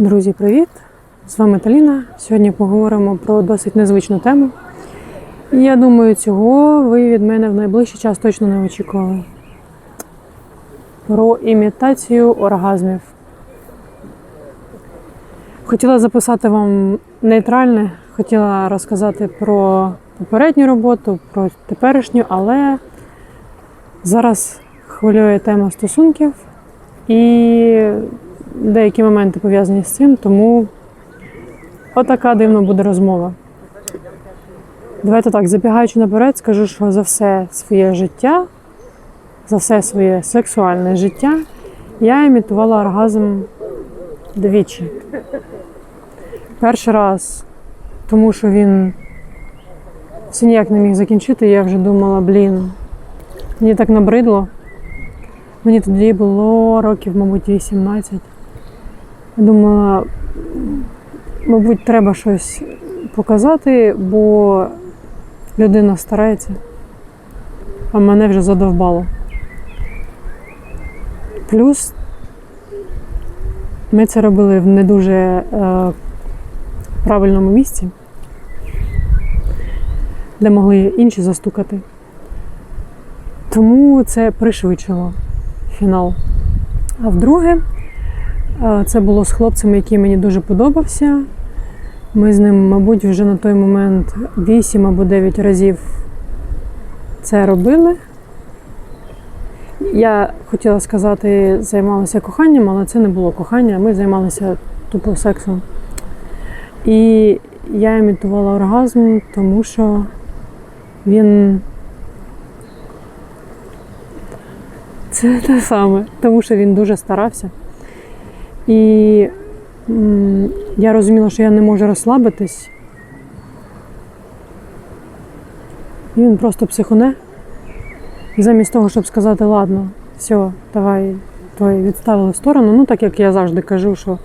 Друзі, привіт! З вами Таліна. Сьогодні поговоримо про досить незвичну тему. Я думаю, цього ви від мене в найближчий час точно не очікували. Про імітацію оргазмів. Хотіла записати вам нейтральне, хотіла розказати про попередню роботу, про теперішню, але зараз хвилює тема стосунків і деякі моменти пов'язані з цим, тому отака дивна буде розмова. Давайте так, забігаючи наперед, скажу, що за все своє життя, за все своє сексуальне життя я імітувала оргазм двічі. Перший раз, тому що він все ніяк не міг закінчити, я вже думала, блін, мені так набридло. Мені тоді було років, мабуть, 18. Думала, мабуть, треба щось показати, бо людина старається, а мене вже задовбало. Плюс ми це робили в не дуже е, правильному місці, де могли інші застукати. Тому це пришвидшило фінал. А вдруге, це було з хлопцем, який мені дуже подобався. Ми з ним, мабуть, вже на той момент 8 або 9 разів це робили. Я хотіла сказати, займалася коханням, але це не було кохання, ми займалися тупо сексом. І я імітувала оргазм, тому що він Це те саме, тому що він дуже старався. І я розуміла, що я не можу розслабитись. І він просто психоне. Замість того, щоб сказати, ладно, все, давай твої відставили в сторону. Ну, так як я завжди кажу, що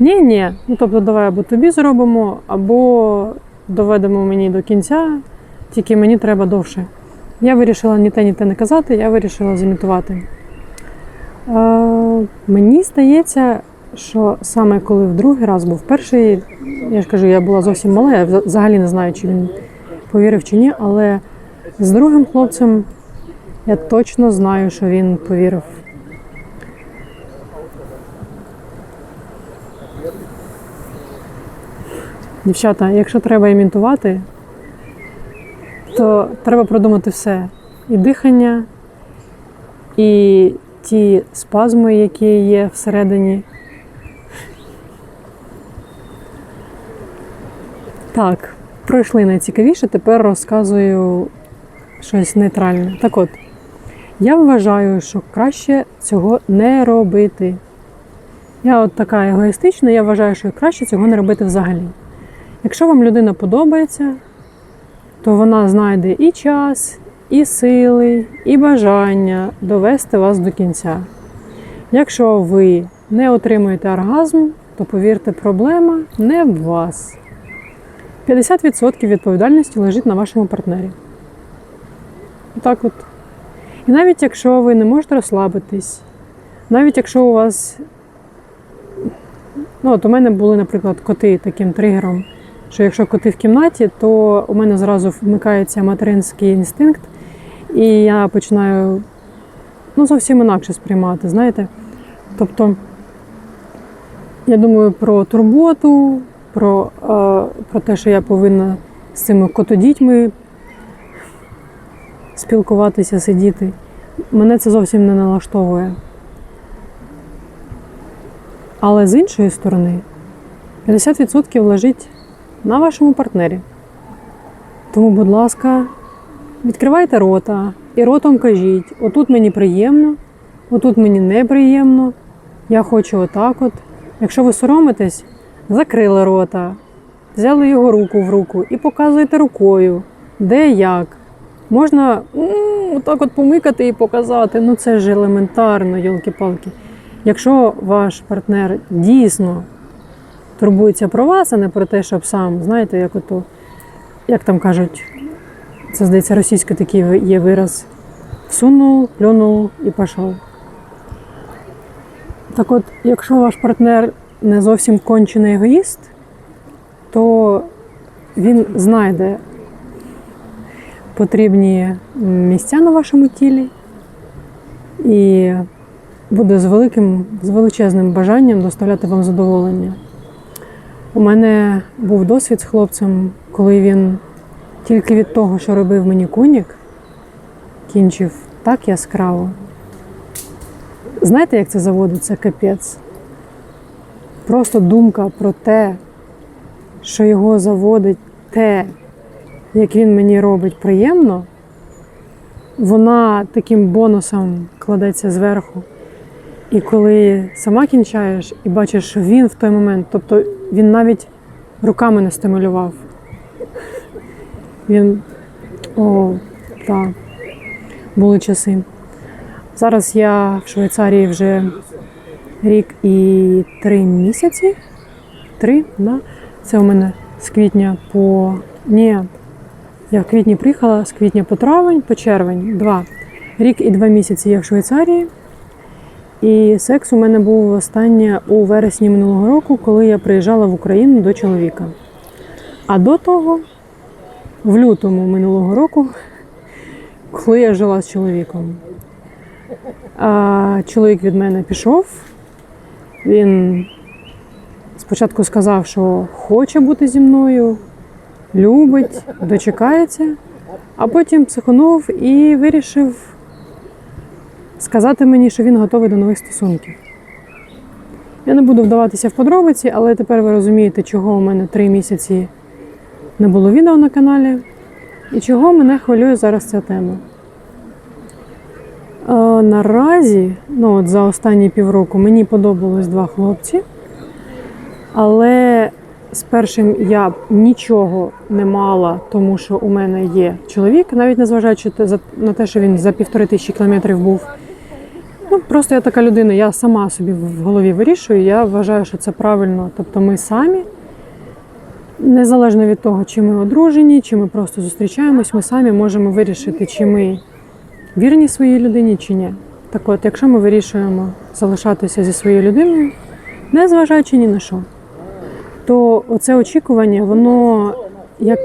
ні, ні, ну тобто давай або тобі зробимо, або доведемо мені до кінця, тільки мені треба довше. Я вирішила ні те, ні те не казати, я вирішила зімітувати. Е, мені здається, що саме коли в другий раз був перший, я ж кажу, я була зовсім мала, я взагалі не знаю, чи він повірив чи ні, але з другим хлопцем я точно знаю, що він повірив. Дівчата, якщо треба імітувати, то треба продумати все. І дихання, і ті спазми, які є всередині. Так, пройшли найцікавіше, тепер розказую щось нейтральне. Так от, я вважаю, що краще цього не робити. Я от така егоїстична, я вважаю, що краще цього не робити взагалі. Якщо вам людина подобається, то вона знайде і час, і сили, і бажання довести вас до кінця. Якщо ви не отримуєте оргазм, то повірте, проблема не в вас. 50% відповідальності лежить на вашому партнері. Так от. І навіть якщо ви не можете розслабитись, навіть якщо у вас. Ну, от у мене були, наприклад, коти таким тригером, що якщо коти в кімнаті, то у мене зразу вмикається материнський інстинкт, і я починаю ну, зовсім інакше сприймати, знаєте. Тобто, я думаю про турботу, про, е, про те, що я повинна з цими котодітьми спілкуватися, сидіти. Мене це зовсім не налаштовує. Але з іншої сторони, 50% лежить на вашому партнері. Тому, будь ласка, відкривайте рота і ротом кажіть: отут мені приємно, отут мені неприємно, я хочу отак от. Якщо ви соромитесь, закрили рота, взяли його руку в руку і показуєте рукою, де як. Можна м, отак от помикати і показати. Ну це ж елементарно, йолки-палки. Якщо ваш партнер дійсно турбується про вас, а не про те, щоб сам, знаєте, як ото, як там кажуть, це здається, російський такий є вираз. Всунув, плюнув і пішов. Так от, якщо ваш партнер не зовсім кончений егоїст, то він знайде потрібні місця на вашому тілі і буде з великим, з величезним бажанням доставляти вам задоволення. У мене був досвід з хлопцем, коли він тільки від того, що робив мені кунік, кінчив так яскраво. Знаєте, як це заводиться капець? Просто думка про те, що його заводить те, як він мені робить приємно, вона таким бонусом кладеться зверху. І коли сама кінчаєш і бачиш, що він в той момент, тобто він навіть руками не стимулював. Він о, так, були часи. Зараз я в Швейцарії вже рік і три місяці. Три, да? Це у мене з квітня по. Ні, я в квітні приїхала, з квітня по травень, по червень. Два. Рік і два місяці я в Швейцарії. І секс у мене був останнє у вересні минулого року, коли я приїжджала в Україну до чоловіка. А до того, в лютому минулого року, коли я жила з чоловіком. Чоловік від мене пішов. Він спочатку сказав, що хоче бути зі мною, любить, дочекається, а потім психонув і вирішив сказати мені, що він готовий до нових стосунків. Я не буду вдаватися в подробиці, але тепер ви розумієте, чого у мене три місяці не було відео на каналі і чого мене хвилює зараз ця тема. Е, наразі, ну от за останні півроку, мені подобалось два хлопці, але з першим я нічого не мала, тому що у мене є чоловік, навіть незважаючи на те, що він за півтори тисячі кілометрів був. Ну, просто я така людина, я сама собі в голові вирішую, я вважаю, що це правильно. Тобто ми самі, незалежно від того, чи ми одружені, чи ми просто зустрічаємось, ми самі можемо вирішити, чи ми вірні своїй людині, чи ні. Так от, якщо ми вирішуємо залишатися зі своєю людиною, не зважаючи ні на що, то оце очікування, воно як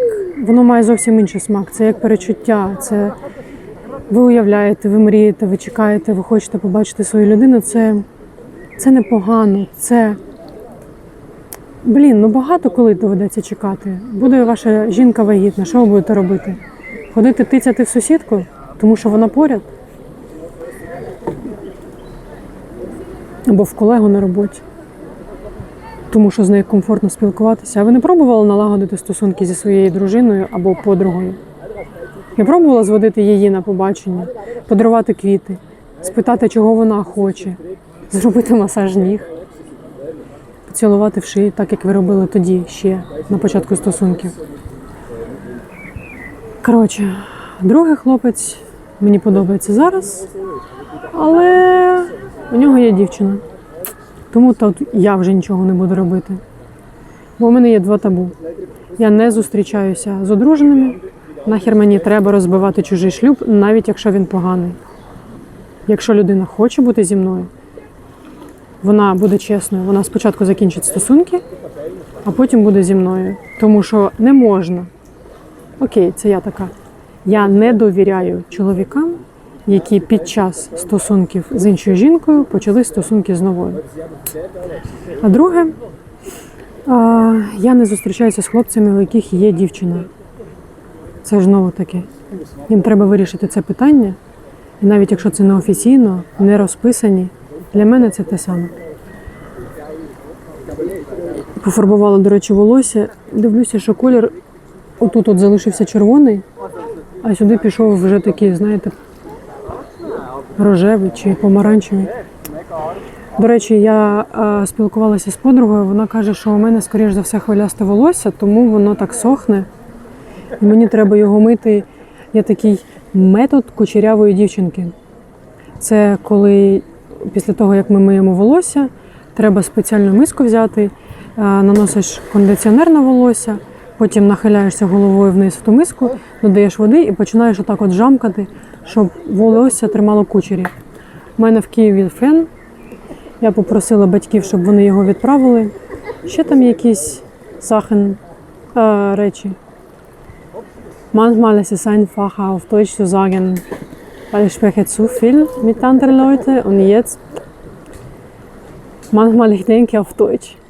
воно має зовсім інший смак. Це як перечуття, це ви уявляєте, ви мрієте, ви чекаєте, ви хочете побачити свою людину. Це, це непогано. Це блін, ну багато коли доведеться чекати. Буде ваша жінка вагітна, що ви будете робити? Ходити тицяти в сусідку, тому що вона поряд. Або в колегу на роботі. Тому що з нею комфортно спілкуватися. А ви не пробували налагодити стосунки зі своєю дружиною або подругою? Я пробувала зводити її на побачення, подарувати квіти, спитати, чого вона хоче, зробити масаж ніг, поцілувати в шиї, так як ви робили тоді ще на початку стосунків. Коротше, другий хлопець мені подобається зараз, але у нього є дівчина. Тому тут я вже нічого не буду робити. Бо у мене є два табу. Я не зустрічаюся з одруженими. Нахер мені треба розбивати чужий шлюб, навіть якщо він поганий. Якщо людина хоче бути зі мною, вона буде чесною, вона спочатку закінчить стосунки, а потім буде зі мною. Тому що не можна. Окей, це я така. Я не довіряю чоловікам, які під час стосунків з іншою жінкою почали стосунки з новою. А друге, я не зустрічаюся з хлопцями, у яких є дівчина. Це ж знову таки. Їм треба вирішити це питання. І навіть якщо це не офіційно, не розписані, для мене це те саме. Пофарбувала, до речі, волосся. Дивлюся, що колір отут от залишився червоний, а сюди пішов вже такий, знаєте, рожевий чи помаранчевий. До речі, я е, спілкувалася з подругою, вона каже, що у мене, скоріш за все, хвилясте волосся, тому воно так сохне. І мені треба його мити. Є такий метод кучерявої дівчинки. Це коли після того, як ми миємо волосся, треба спеціальну миску взяти, е, наносиш кондиціонер на волосся, потім нахиляєшся головою вниз в ту миску, додаєш води і починаєш отак от жамкати, щоб волосся тримало кучері. У мене в Києві фен, Я попросила батьків, щоб вони його відправили. Ще там якісь сахен е, речі. Manchmal ist es einfacher auf Deutsch zu sagen, weil ich spreche zu viel mit anderen Leuten und jetzt manchmal ich denke auf Deutsch.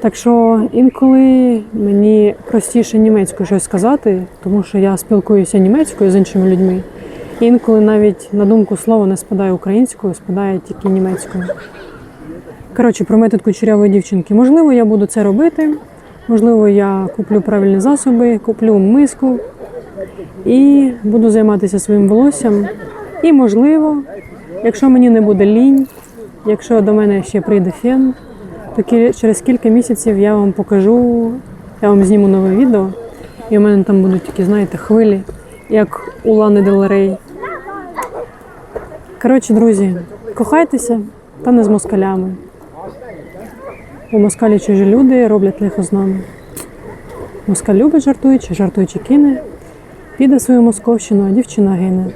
Так що інколи мені простіше німецькою щось сказати, тому що я спілкуюся німецькою з іншими людьми. Інколи навіть на думку слова не спадає українською, спадає тільки німецькою. Коротше, про метод кучерявої дівчинки. Можливо, я буду це робити. Можливо, я куплю правильні засоби, куплю миску і буду займатися своїм волоссям. І можливо, якщо мені не буде лінь, якщо до мене ще прийде фен, то через кілька місяців я вам покажу, я вам зніму нове відео, і у мене там будуть такі, знаєте, хвилі, як у Лани Дель Рей. Коротше, друзі, кохайтеся та не з москалями. Бо москалі чужі люди роблять лихо з нами. Москаль любить жартуючи, жартуючи кине, піде свою московщину, а дівчина гине.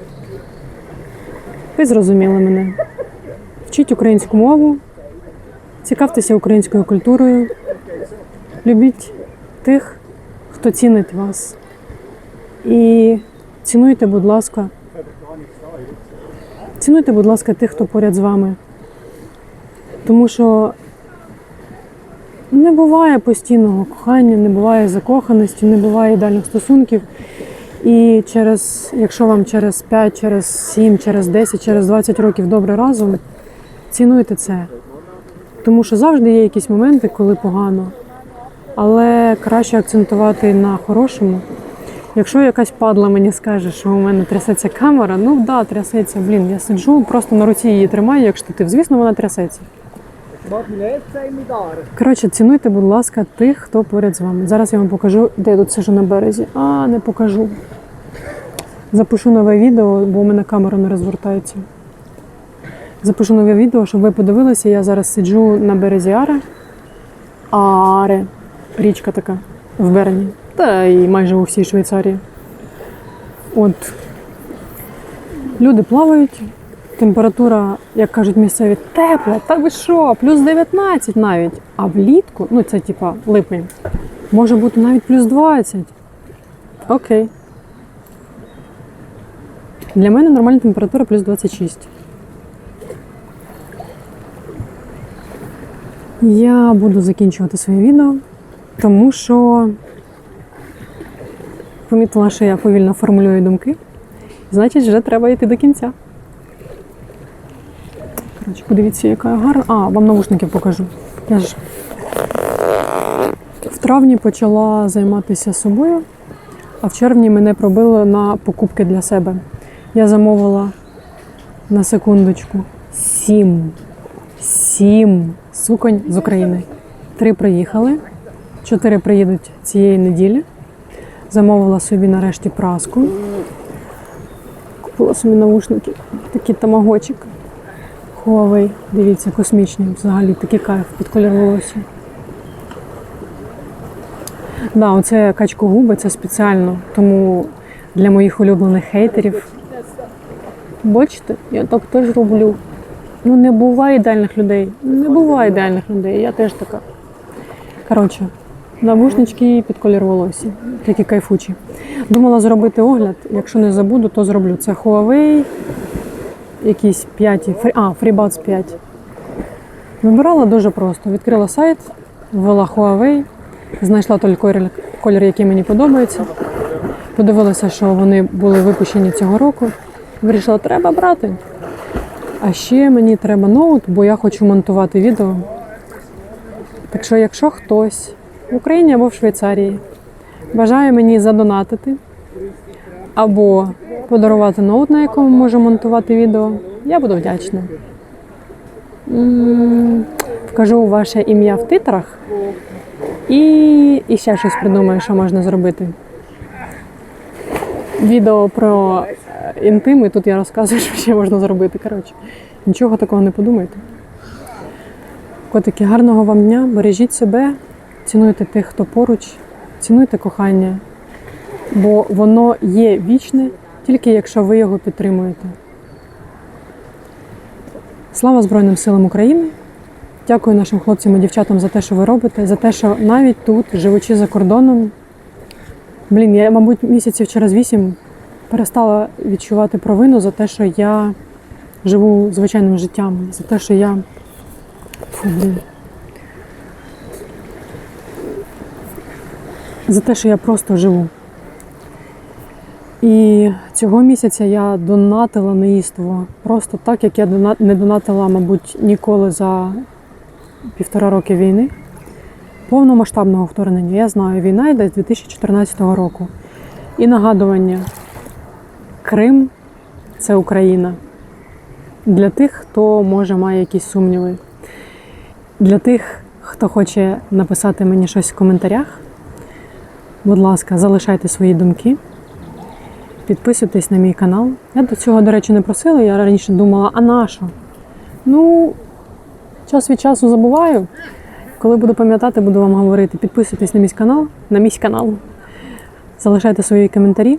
Ви зрозуміли мене. Вчіть українську мову, цікавтеся українською культурою, любіть тих, хто цінить вас. І цінуйте, будь ласка, цінуйте, будь ласка, тих, хто поряд з вами. Тому що не буває постійного кохання, не буває закоханості, не буває ідеальних стосунків. І через, якщо вам через 5, через 7, через 10, через 20 років добре разом, цінуйте це. Тому що завжди є якісь моменти, коли погано. Але краще акцентувати на хорошому. Якщо якась падла мені скаже, що у мене трясеться камера, ну да, трясеться, блін, я сиджу, просто на руці її тримаю, як штатив. Звісно, вона трясеться. Коротше, цінуйте, будь ласка, тих, хто поряд з вами. Зараз я вам покажу, де я тут сижу на березі. А, не покажу. Запишу нове відео, бо у мене камера не розвертається. Запишу нове відео, щоб ви подивилися. Я зараз сиджу на березі Ари. Аре. Річка така в Берні. Та і майже у всій Швейцарії. От. Люди плавають. Температура, як кажуть місцеві, тепла, та ви що, плюс 19 навіть. А влітку, ну це типа липень, може бути навіть плюс 20. Окей. Для мене нормальна температура плюс 26. Я буду закінчувати своє відео, тому що помітила, що я повільно формулюю думки. Значить, вже треба йти до кінця. Коротше, подивіться, яка я гарна. А, вам навушники покажу. Я ж в травні почала займатися собою, а в червні мене пробили на покупки для себе. Я замовила на секундочку сім. Сім суконь з України. Три приїхали, чотири приїдуть цієї неділі. Замовила собі нарешті праску. Купила собі навушники, такий тамагочик. Huawei, дивіться, космічні, взагалі такий кайф під колір волосся. Да, оце качкогуби, це спеціально, тому для моїх улюблених хейтерів. Бачите, я так теж роблю. Ну не буває ідеальних людей. Не буває ідеальних людей. Я теж така. Коротше, навушнички під колір волосся. Такі кайфучі. Думала зробити огляд. Якщо не забуду, то зроблю. Це Huawei, якісь 5, а, FreeBuds 5. Вибирала дуже просто. Відкрила сайт, ввела Huawei, знайшла той колір, колір, який мені подобається. Подивилася, що вони були випущені цього року. Вирішила, треба брати. А ще мені треба ноут, бо я хочу монтувати відео. Так що, якщо хтось в Україні або в Швейцарії бажає мені задонатити або подарувати ноут, на якому можу монтувати відео, я буду вдячна. Вкажу ваше ім'я в титрах і, і ще щось придумаю, що можна зробити. Відео про інтим, і тут я розказую, що ще можна зробити. Коротше, нічого такого не подумайте. Котики, гарного вам дня, бережіть себе, цінуйте тих, хто поруч, цінуйте кохання, бо воно є вічне, тільки якщо ви його підтримуєте. Слава Збройним силам України! Дякую нашим хлопцям і дівчатам за те, що ви робите, за те, що навіть тут, живучи за кордоном, блін, я, мабуть, місяців через вісім перестала відчувати провину за те, що я живу звичайним життям, за те, що я. Фу, блін. За те, що я просто живу. І цього місяця я донатила неїство просто так, як я не донатила, мабуть, ніколи за півтора роки війни. Повномасштабного вторгнення. Я знаю, війна йде з 2014 року. І нагадування: Крим це Україна. Для тих, хто може має якісь сумніви. Для тих, хто хоче написати мені щось в коментарях, будь ласка, залишайте свої думки. Підписуйтесь на мій канал. Я до цього, до речі, не просила. Я раніше думала, а на що? Ну, час від часу забуваю. Коли буду пам'ятати, буду вам говорити. Підписуйтесь на мій канал, на мій канал. Залишайте свої коментарі.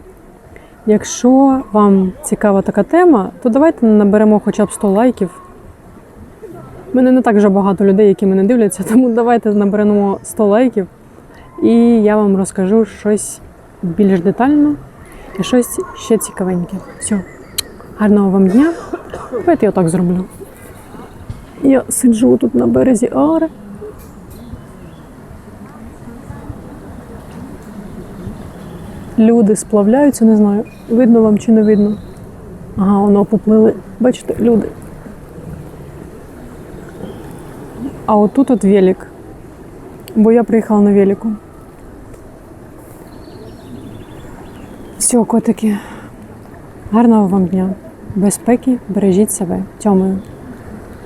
Якщо вам цікава така тема, то давайте наберемо хоча б 100 лайків. У мене не так вже багато людей, які мене дивляться, тому давайте наберемо 100 лайків. І я вам розкажу щось більш детально і щось ще цікавеньке. Все. Гарного вам дня. Давайте я так зроблю. Я сиджу тут на березі Ари. Люди сплавляються, не знаю, видно вам чи не видно. Ага, воно поплили. Бачите, люди. А отут от велик. Бо я приїхала на велику. Все, котики. Гарного вам дня. Безпеки, бережіть себе. Тьомою.